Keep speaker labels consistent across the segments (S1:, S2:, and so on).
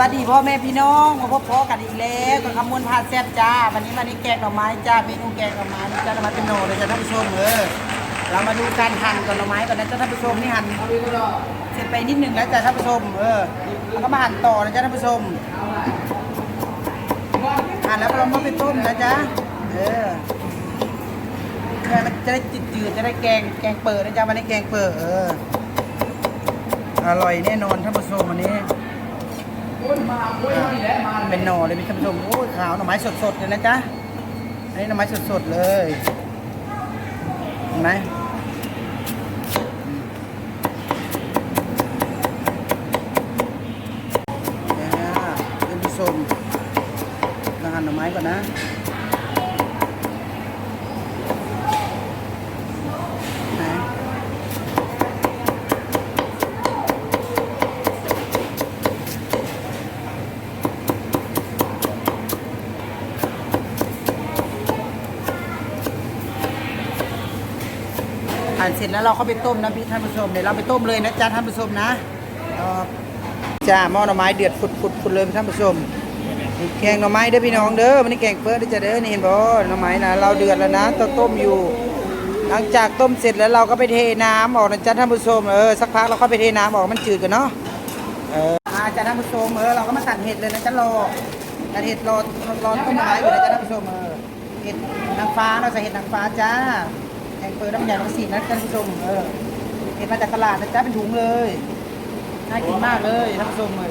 S1: วัสดีพ่อแม่พี่น้องมาพบพ่อกันอีกแล้วกับคำมวลพาแซ่บจ้า วันนี้วันนี้แกงหน่อไม้จ้าเมนูแกงหน่อไม้นะจ้าเรามาเป็นโหนเลยจ้าท่านผู้ชมเออเรามาดูการหั่นกับหน่อไม้ก่อนนะจ้าท่านผู้ชมนี่หั่นเสร็จไปนิดหนึ่งแล้วจ้าท่านผู้ชมเออแล้วก็มาหั่นต่อนะจ้าท่านผู้ชมหั่นแล้วเรามาไปต้มนะจ้าเออมันจะได้จืดๆจะได้แกงแกงเปิดนะจ้าวันนี้แกงเปิดเอออร่อยแน่นอนท่านผู้ชมวันนี้ เป็นหน่อเลยมีท่านผู้ชมโอ้ยขาวหน่อไม้สดๆเลยนะจ๊ะอันนี้หน่อไม้สดๆเลยเห็นไหมเนี่ท่านผู้ชมเราหั่นหน่อไม้ก่อนนะ หั่นเสร็จแล้วเราเข้าไปต้มนะพี่ท่านผู้ชมเดี๋ยวเราไปต้มเลยนะจ๊ะท่านผู้ชมนะจ้าหม้อหน่อไม้เดือดฟุดๆๆเลยท่านผู้ชมแกงหน่อไม้เด้อพี่น้องเด้อมันนี่แกงเปิดเด้จ้ะเด้อนี่เห็นบ่หน่อไม้นะเราเดือดแล้วนะต้มต้มอยู่ หลังจากต้มเสร็จแล้วเราก็ไปเทน้ำออกนะจ๊ะท่านผู้ชมเออสักพักเราก็ไปเทน้ำออกมันจืดกันเนาะเอออาจ้ะท่านผู้ชมเออเราก็มาตัดเห็ดเลยนะจ๊ะรอตัดเห็ดรอรอต้มหน่อไม้อยู่นะจ๊ะท่านผู้ชมเออเห็ดนางฟ้าเราใส่เห็ดนางฟ้าจ้า แกงเปิดน้ำยาน้ำสีนะท่านผู้ชมเออเห็ดมาจากตลาดนะจ๊ะเป็นถุงเลยน่ากินมากเลยท่านผู้ชมเลย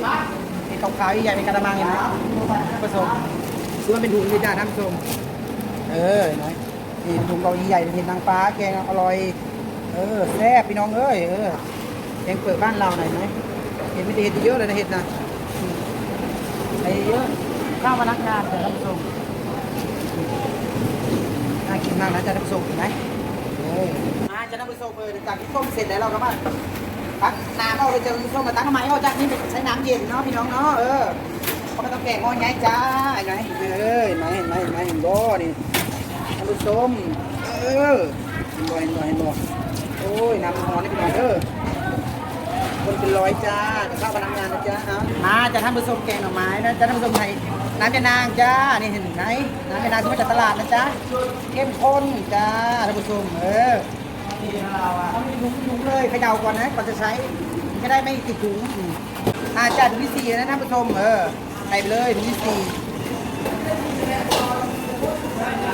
S1: เห็ดขาวๆใหญ่ๆเป็นกระมังเห็นไหมผสมซื้อมาเป็นถุงเลยจ้าท่านผู้ชมเออนไหมนี่ถุงเราใหญ่ๆเห็นนางฟ้าแกงอร่อยเออแซ่บพี่น้องเอ้ยเออแกงเปิดบ้านเราหน่อยไหมเห็นไม่ได้เห็ดเยอะเลยนะเห็ดนะไอ้เยอะข้าวพนักงานแต่ท่านผู้ชมน่ากินมากนะจ้าท่านผู้ชมเห็นไหม มาจ้าท่านผู้ชมเออจากที่ต้มเสร็จแล้วเราก็มาตักน้ำเอาเลยจ้าท่านผู้มมาตักทำไมเอาจากนี่ใช้น้ำเย็นเนาะพี่น้องเนาะเออเขาไม่ต้องแกงงอใหญ่จ้าเห็นไหมเอ้ยเห็นไหมเห็นไหมเห็นไหมเห็นบ่นี่ท่านผู้มเออเห็นบ่เห็นบ่เห็นบ่โอ้ยน้ำมันหอนนี่เป็นไงเด้อคนเป็นร้อยจ้าจะเข้าพนักงานนะจ้าเอามาจะท่านผู้ชมแกงหน่อไม้นะจะท่านผู้ชมไทยน้ำยานางจ้า นี่เห็นไหมน้ำยานางที่มาจากตลาดนะจ้าเข้มข้นจ้าท่านผู้ชมเออ นี่เราอะเอาถุงถุงเลยเขย่าก่อนนะก่อนจะใช้จะได้ไม่ติดถุงอืมอาจารย์ถุงที่สี่นะท่านผู้ชมเออใส่ไปเลยถุงที่สี่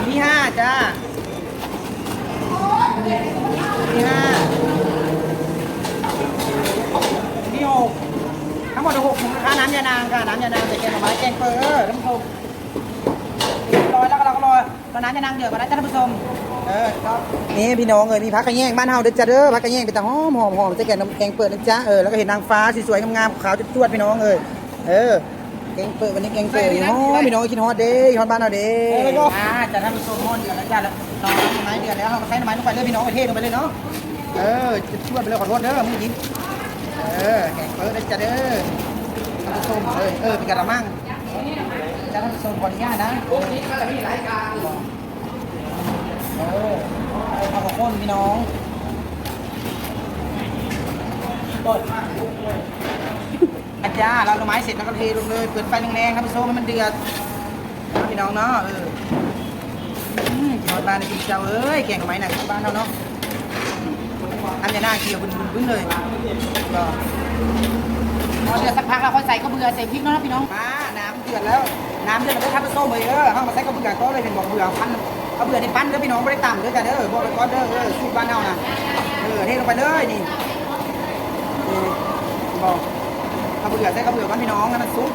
S1: ที่ห้าจ้าที่ห้าที่หกทั้งหมดหกถุงนะคะน้ำยานางค่ะน้ำยานางใส่แกงหน่อไม้แกงเปอร์ท่านผู้ชม อยแล้วก็เราก็รอรอน้ำยานางเดือดก่อนนะจ้าท่านผู้ชมเออครับนี่พี่น้องเอ้ยมีพักกระแยงบ้านเฮาเด้อจ้าเด้อพักกระแยงเป็นตาหอมหอมหอมใส่แกงน้ำแกงเปิดนะจ๊ะเออแล้วก็เห็นนางฟ้าสวยๆงามๆขาวๆจวดๆพี่น้องเอ้ยเออแกงเปิดวันนี้แกงเปิดหอมพี่น้องกินฮอดเด้ฮอดบ้านเราเด้อ่าจะท่านผู้ชมฮอดเดือดแล้วจ้าแล้วน้องไม้เดือดแล้วเราก็ใส่น้ำไม้ลงไปเลยพี่น้องไปเทลงไปเลยเนาะเออจะชวดไปเลยขอโทษเด้อมึงกินเออแกงเปิดนะจ้าเด้อท่านผู้ชมเออเออเป็นกระมัง จาท่านผู้ชมขออนุญาตนะเออเอาของคนพี่น้องอาจารย์เราละไม้เสร็จแล้วก็เทลงเลย เปิดไฟแรงๆครับพี่โซ่ให้มันเดือดนะพี่น้องเนาะเอออืมทอดบ้านในพี่เจ้าเอ้ยแกงกับไม้หนักบ้านเราเนาะอันนี้หน้าเกี่ยวบึ้นๆเลยก็พอเดือดสักพักเราค่อยใส่ข้าวเบื่อใส่พริกเนาะพี่น้องมาน้ำเดือดแล้ว น้ำเดือดแล้วก็ทับไปส้มเลยเออเข้ามาใส่ข้าวเบื่องก็เลยเป็นบอกเบื่อพันข้าเบื่อในปั้นเด้อพี่น้องไม่ได้ต่ำเด้อจ้ะเด้อบอกไปก่อนเด้อเออสูตรบ้านเฮานะเออเทลงไปเลยนี่นี่บอกข้าเบื่อใส่ข้าเบื่อก่อนพี่น้องให้มันซุป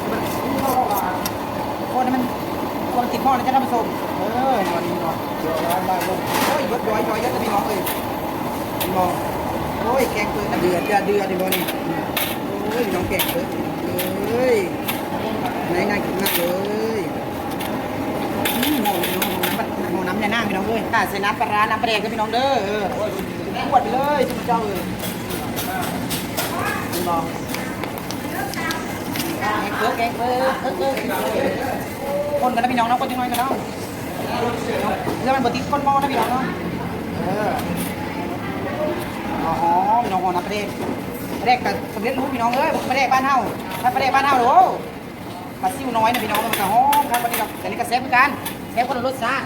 S1: ให้มันซุปเข้าอะโคนให้มันโคนติดหม้อนะจ๊ะท่านผู้ชมเออวันนี้เนาะเดี๋ยวร้อนมากเลยโอ้ยยดย้อยย้อยยดจะพี่น้องเลยบอกโอ้ยแกงเปิดเดือดเดือดเดือดดิบ่นี่โอ้ยน้องแกงเปิดเอ้ย น่าน่ากินมาก เลยอืมหอมหอมน้ำหอมน้ำในหน้าพี่น้องเลยอ่าใส่น้ำปลาร้าน้ำปลาแดงก็พี่น้องเด้อเออขวดไปเลยทุกเจ้าเลยคุณบอกแกงเพิ่แกงเพิ่เออเออคนกันนะพี่น้องเนาะคนจังน้อยกันเนาะเรื่องมันบดติดก้นหม้อนะพี่น้องเนาะเอออ๋อหอมน้องหอมน้ำปลาแดงปลาแดกกับสำเร็จรูปพี่น้องเอ้ยปลาแดกบ้านเฮาถ้าประเดี๋ยวบ้านเฮาโห ปลาซิวน้อยนะพี่น้องมันจะหอมครับวันนี้เราแต่นี่ก็แซ่บเหมือนกันแซ่บคนละรสชาติ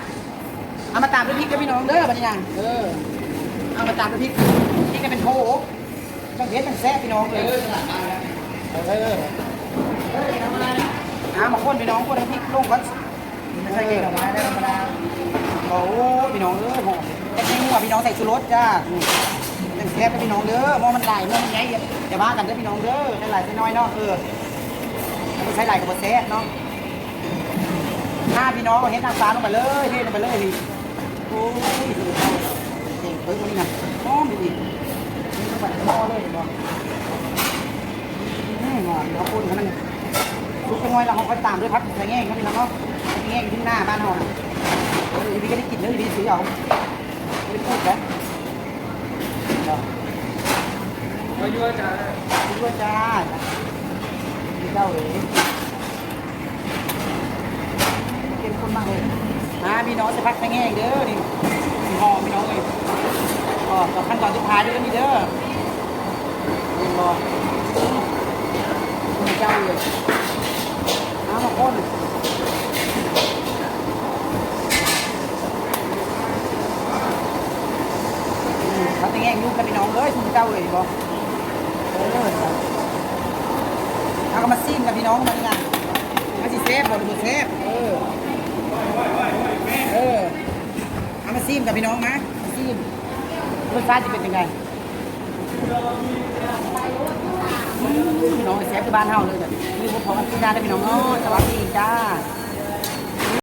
S1: เอามาตามด้วยพริกกับพี่น้องเด้อบัดนี้นะเออเอามาตามด้วยพริกพริกก็เป็นโถจังเผ็ดจังแซ่บพี่น้องเลยเออเอามาคนพี่น้องคนพริกลงก่อนไม่ใช่เก่งออกมาได้ธรรมดาโอ้พี่น้องเอ้ยหอมแต่ไม่หัวพี่น้องใส่ชูรสจ้าจังแซ่บกับพี่น้องเด้อมอมันไหลมอมันใหญ่อย่าว่ากันเด้อพี่น้องเด้อใส่หลายใส่น้อยเนาะเออ ช้ไหลกับบแซ่บเนาะถ้าพี่น้องเอาเห็ดนางฟ้าลงไปเลยเทลงไปเลยพี่โอ้ยเก่งเพิ่มนนี้นะหอมดีดีนี่ลงไปหม้อเลยเห็นบ่อืมงอนเดี๋ยวคนกันนั่นนี่ทุกจังหวะเราเขาก็ตามด้วยพักใส่แง่งครับพี่น้องเนาะแง่งที่หน้าบ้านเราออพี่ก็ได้กินเลยพี่ซื้อเอาไม่ได้พูดนะเนาะ
S2: มายั่วจ้า
S1: ซื้อด้วจ้า เจ้าเอ๋เข้มข้นมากเลยมาพี่น้องจะพักใส่แง่เด้อนี่สีหอมพี่น้องเลยก็ต่อขั้นตอนสุดท้ายด้วยนี่เด้อนี่รอเจ้าเลยน้ำมาข้นเขาจะแย่งยุ่งกันพี่น้องเลยคุณเจ้าเลยบอกเออ เอาก็มาซีมกับพี่น้องมาดิไงมาสิเซฟบอลดูเซฟเออเออเอามาซีมกับพี่น้องนะมาซีมรสชาติจะเป็นยังไงพี่น้องเซฟที่บ้านเฮาเลยแบบนี่พวกของกินได้พี่น้องเนาะสวัสดีจ้า